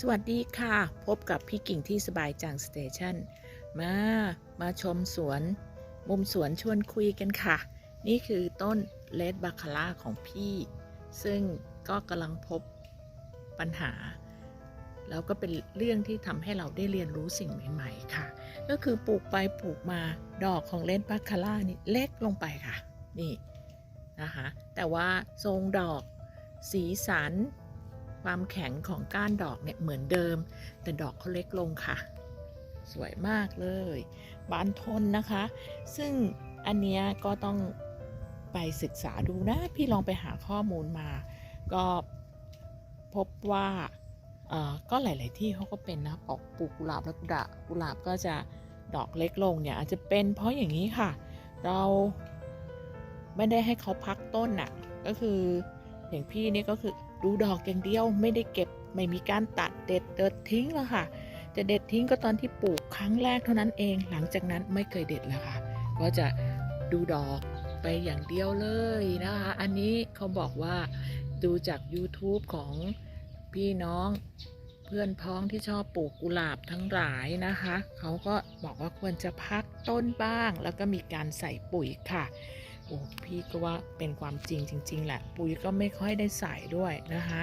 สวัสดีค่ะ พบกับพี่กิ่งที่สบายจังสเตชันมา มาชมสวน มุมสวนชวนคุยกันค่ะ นี่คือต้นเลดบาคาร่าของพี่ ซึ่งก็กำลังพบปัญหา แล้วก็เป็นเรื่องที่ทำให้เราได้เรียนรู้สิ่งใหม่ๆค่ะ ก็คือปลูกไปปลูกมาดอกของเลดบาคาร่านี่เล็กลงไปค่ะ นี่นะคะแต่ว่าทรงดอกสีสัน ความแข็งของก้านดอกเนี่ยเหมือนเดิม แต่ดอกเขาเล็กลงค่ะ สวยมากเลย บานทนนะคะ ซึ่งอันเนี้ยก็ต้องไปศึกษาดูนะ พี่ลองไปหาข้อมูลมา ก็พบว่าอ่อก็หลาย ๆ ที่เขาก็เป็นนะออกปลูกกุหลาบแล้วกุหลาบกุหลาบก็จะดอกเล็กลงเนี่ยอาจจะเป็นเพราะอย่างนี้ค่ะ เราไม่ได้ให้เขาพักต้นน่ะก็คืออย่างพี่นี่ก็คือ ดูดอกอย่างเดียวไม่ได้เก็บไม่มีการตัดเด็ดเด็ดทิ้งแล้วค่ะ จะเด็ดทิ้งก็ตอนที่ปลูกครั้งแรกเท่านั้นเอง หลังจากนั้นไม่เคยเด็ดแล้วค่ะ ก็จะดูดอกไปอย่างเดียวเลยนะคะ อันนี้เขาบอกว่าดูจาก YouTube ของพี่น้องเพื่อนพ้องที่ชอบปลูกกุหลาบทั้งหลายนะคะ เขาก็บอกว่าควรจะพักต้นบ้าง แล้วก็มีการใส่ปุ๋ยค่ะ โอ้พี่ก็ว่าเป็นความจริงจริง ๆ แหละ ปุ๋ยก็ไม่ค่อยได้ใส่ด้วยนะคะ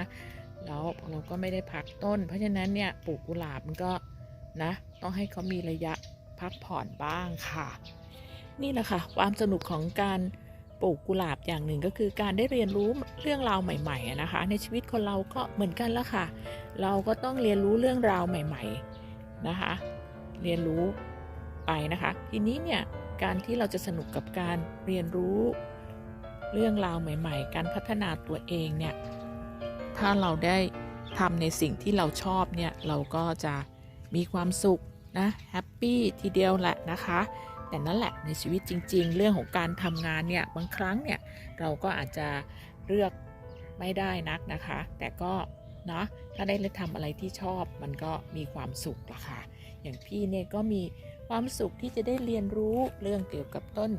แล้วเราก็ไม่ได้พักต้น เพราะฉะนั้นเนี่ยปลูกกุหลาบมันก็นะ ต้องให้เขามีระยะพักผ่อนบ้างค่ะ นี่แหละค่ะ ความสนุกของการปลูกกุหลาบอย่างหนึ่งก็คือการได้เรียนรู้เรื่องราวใหม่ๆนะคะ ในชีวิตคนเราก็เหมือนกันละค่ะ เราก็ต้องเรียนรู้เรื่องราวใหม่ ๆนะคะ เรียนรู้ ไปนะคะ ทีนี้เนี่ยการที่เราจะสนุกกับการเรียนรู้เรื่องราวใหม่ ๆ การพัฒนาตัวเองเนี่ยถ้าเราได้ทำในสิ่งที่เราชอบเนี่ยเราก็จะมีความสุขนะแฮปปี้ทีเดียวแหละนะคะ แต่นั่นแหละในชีวิตจริง ๆ เรื่องของการทำงานเนี่ยบางครั้งเนี่ยเราก็อาจจะเลือกไม่ได้นักนะคะ แต่ก็เนาะถ้าได้ทำอะไรที่ชอบมันก็มีความสุขละค่ะอย่างพี่เนี่ยก็มี ความสุขที่จะได้เรียนรู้เรื่องเกี่ยวกับต้น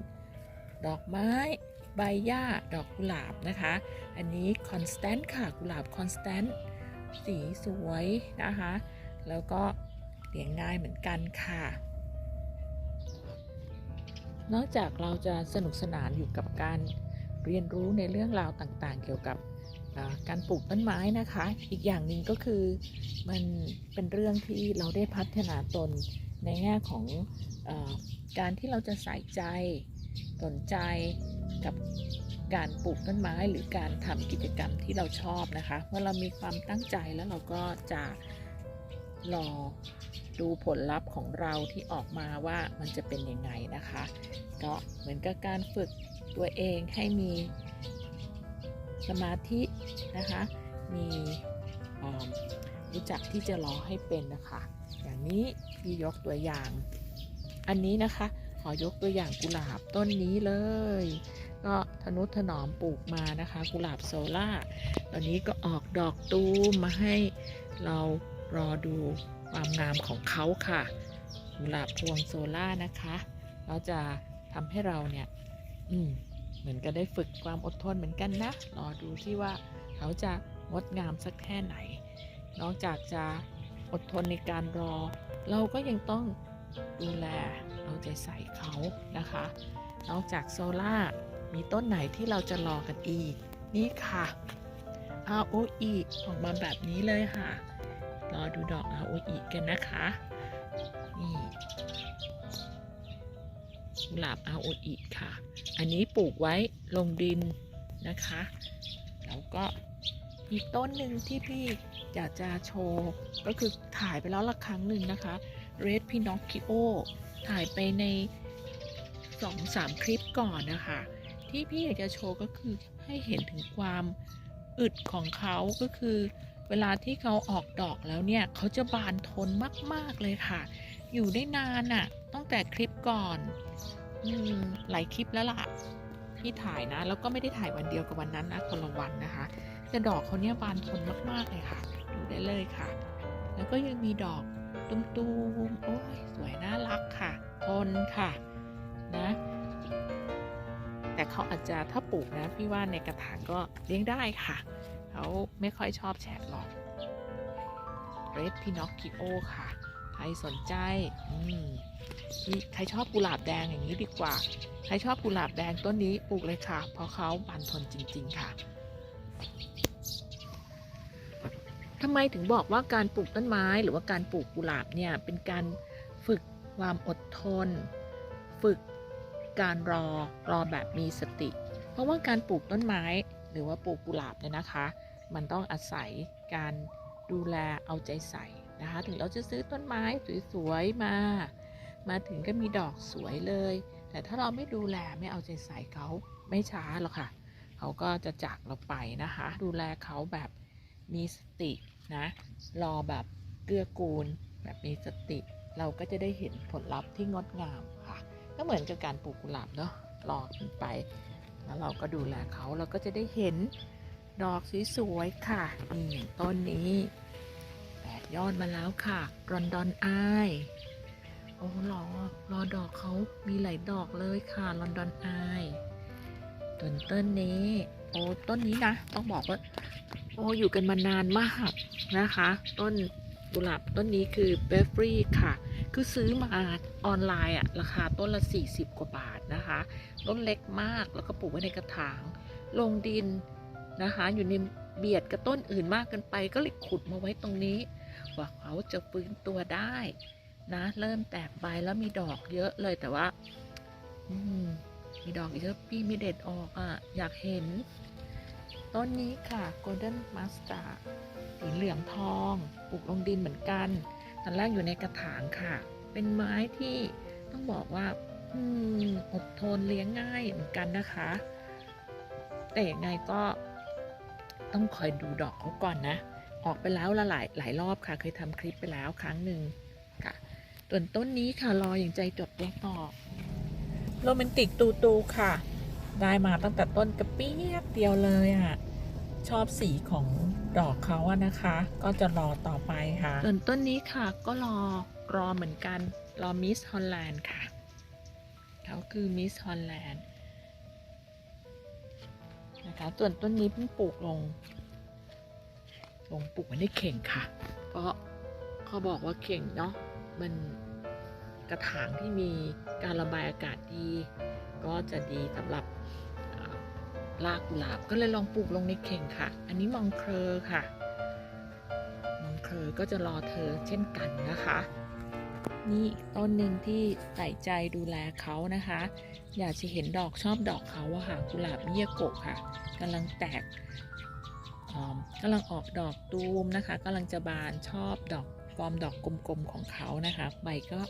ดอกไม้ ใบหญ้า ดอกกุหลาบนะคะ อันนี้คอนสแตนต์ค่ะกุหลาบคอนสแตนต์สีสวยนะคะ แล้วก็เลี้ยงง่ายเหมือนกันค่ะ นอกจากเราจะสนุกสนานอยู่กับการเรียนรู้ในเรื่องราวต่างๆ เกี่ยวกับการปลูกต้นไม้นะคะ อีกอย่างหนึ่งก็คือมันเป็นเรื่องที่เราได้พัฒนาตน ในแง่ของอการที่เราจะใส่ใจสนใจกับการปลูกต้นไม้หรือการทำกิจกรรมที่เราชอบนะคะเมื่อเรามีความตั้งใจแล้วเราก็จะรอดูผลลัพธ์ของเราที่ออกมาว่ามันจะเป็นยังไงนะคะ ก็เหมือนกับการฝึกตัวเองให้มีสมาธินะคะ มีรู้จักที่จะรอให้เป็นนะคะ อย่างนี้พี่ยกตัวอย่าง อันนี้นะคะ ขอยกตัวอย่างกุหลาบต้นนี้เลย ก็ทนุถนอมปลูกมานะคะ กุหลาบโซล่าตอนนี้ก็ออกดอกตูมมาให้เรารอดูความงามของเขาค่ะ กุหลาบพวงโซล่านะคะเราจะทำให้เราเนี่ยอืมเหมือนกับได้ฝึกความอดทนเหมือนกันนะ รอดูที่ว่าเขาจะงดงามสักแค่ไหน นอกจากจะ อดทนในการรอ เราก็ยังต้องดูแลเอาใจใส่เขานะคะ นอกจากโซล่ามีต้นไหนที่เราจะรอกันอีก นี่ค่ะ ROE ออกมาแบบนี้เลยค่ะ รอดูดอก ROE กันนะคะ นี่กุหลาบ ROE ค่ะ อันนี้ปลูกไว้ลงดินนะคะ แล้วก็อีกต้นหนึ่งที่พี่ อยากจะโชว์ ก็คือถ่ายไปแล้วละครั้งหนึ่งนะคะ Red Pinocchio ถ่ายไปในสองสามคลิปก่อนนะคะ ที่พี่อยากจะโชว์ก็คือให้เห็นถึงความอึดของเขาก็คือ เวลาที่เขาออกดอกแล้วเนี่ย เขาจะบานทนมาก ๆ เลยค่ะ อยู่ได้นานอะ่ะตั้งแต่คลิปก่อนอหลายคลิปแล้วล่ะพี่ถ่ายนะ แล้วก็ไม่ได้ถ่ายวันเดียวกับวันนั้นนะคนละวันนะคะ แต่ดอกเขาเนี่ยบานทนมาก ๆ เลยค่ะ ได้เลยค่ะ แล้วก็ยังมีดอกตุ้มๆ โอ้ยสวยน่ารักค่ะ ทนค่ะนะ แต่เขาอาจจะถ้าปลูกนะพี่ว่าในกระถางก็เลี้ยงได้ค่ะ เขาไม่ค่อยชอบแฉะหรอกเรดพินอคคิโอค่ะ ใครสนใจอืมใครชอบกุหลาบแดงอย่างนี้ดีกว่า ใครชอบกุหลาบแดงต้นนี้ปลูกเลยค่ะ เพราะเขาบานทนจริง ๆ ค่ะ ทำไมถึงบอกว่าการปลูกต้นไม้หรือว่าการปลูกกุหลาบเนี่ยเป็นการฝึกความอดทน ฝึกการรอรอแบบมีสติ เพราะว่าการปลูกต้นไม้หรือว่าปลูกกุหลาบเนี่ยนะคะ มันต้องอาศัยการดูแลเอาใจใส่นะคะ ถึงเราจะซื้อต้นไม้สวยๆมา มาถึงก็มีดอกสวยเลย แต่ถ้าเราไม่ดูแลไม่เอาใจใส่เขาไม่ช้าหรอกค่ะ เขาก็จะจากเราไปนะคะ ดูแลเขาแบบมีสติ นะ รอแบบเกื้อกูล แบบมีสติ เราก็จะได้เห็นผลลัพธ์ที่งดงามค่ะ ก็เหมือนกับการปลูกกุหลาบเนาะรอขึ้นไป แล้วเราก็ดูแลเขาเราก็จะได้เห็นดอกสวยๆค่ะนี่อย่างต้นนี้แตกยอดมาแล้วค่ะรอนดอนอายโอ้รอรอดอกเขามีหลายดอกเลยค่ะลอนดอนอายต้นต้นนี้ โอ้ต้นนี้นะ ต้องบอกว่า โอ้อยู่กันมานานมากนะคะ ต้นกุหลาบต้นนี้คือเบฟรีค่ะ คือซื้อมาออนไลน์อะราคาต้นละ 40 กว่าบาทนะคะ ต้นเล็กมากแล้วก็ปลูกไว้ในกระถาง ลงดินนะคะ อยู่ในเบียดกับต้นอื่นมากเกินไป ก็เลยขุดมาไว้ตรงนี้ว่าเขาจะฟื้นตัวได้นะ เริ่มแตกใบแล้วมีดอกเยอะเลยแต่ว่า อืมมีดอกเยอะพี่ไม่เด็ดออกอะ่ะ อยากเห็น ต้นนี้ค่ะ Golden Master สีเหลืองทอง ปลูกลงดินเหมือนกัน ตอนแรกอยู่ในกระถางค่ะ เป็นไม้ที่ต้องบอกว่าออดทนเลี้ยงง่ายเหมือนกันนะคะ แต่ยังไงก็ต้องคอยดูดอกเขาก่อนนะ ออกไปแล้วละหลายหลายรอบค่ะ เคยทำคลิปไปแล้วครั้งหนึ่งค่ะส่วนต้นนี้ค่ะรออย่างใจจดใจต่อโรแมนติกตูตูค่ะ ได้มาตั้งแต่ต้นกระเปียกเดียวเลยอะ ชอบสีของดอกเขาอะนะคะ ก็จะรอต่อไปค่ะ ส่วนต้นนี้ค่ะก็รอรอเหมือนกัน รอมิสฮอลแลนด์ค่ะเขาคือมิสฮอลแลนด์นะคะส่วนต้นนี้เพิ่งปลูกลง ลงปลูกไว้ในเข่งค่ะ เพราะเขาบอกว่าเข่งเนาะมันกระถางที่มีการระบายอากาศดี ก็จะดีสำหรับารากกุหลาบก็เลยลองปลูกลงในเข่งค่ะ อันนี้มองเคอร์ค่ะ มองเคอร์ก็จะรอเธอเช่นกันนะคะ นี่ต้นหนึ่งที่ใส่ใจดูแลเขานะคะ อยากจะเห็นดอกชอบดอกเขาอะค่ะกุหลาบเมียโกะค่ะกำลังแตกอ่ากำลังออกดอกตูมนะคะกำลังจะบานชอบดอกฟอร์มดอกกลมๆของเขานะคะ ใบก็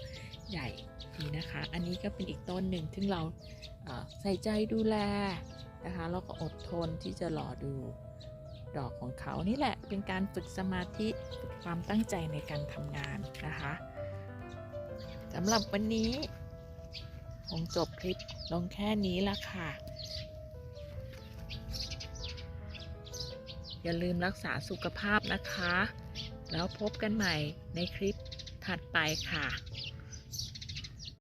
ใหญ่ดีนะคะ อันนี้ก็เป็นอีกต้นหนึ่งที่เราใส่ใจดูแล นะคะแล้วก็อดทนที่จะรอดูดอกของเขานี่แหละเป็นการฝึกสมาธิฝึกความตั้งใจในการทำงานนะคะสำหรับวันนี้คงจบคลิปลงแค่นี้ละค่ะ อย่าลืมรักษาสุขภาพนะคะ แล้วพบกันใหม่ในคลิปถัดไปค่ะ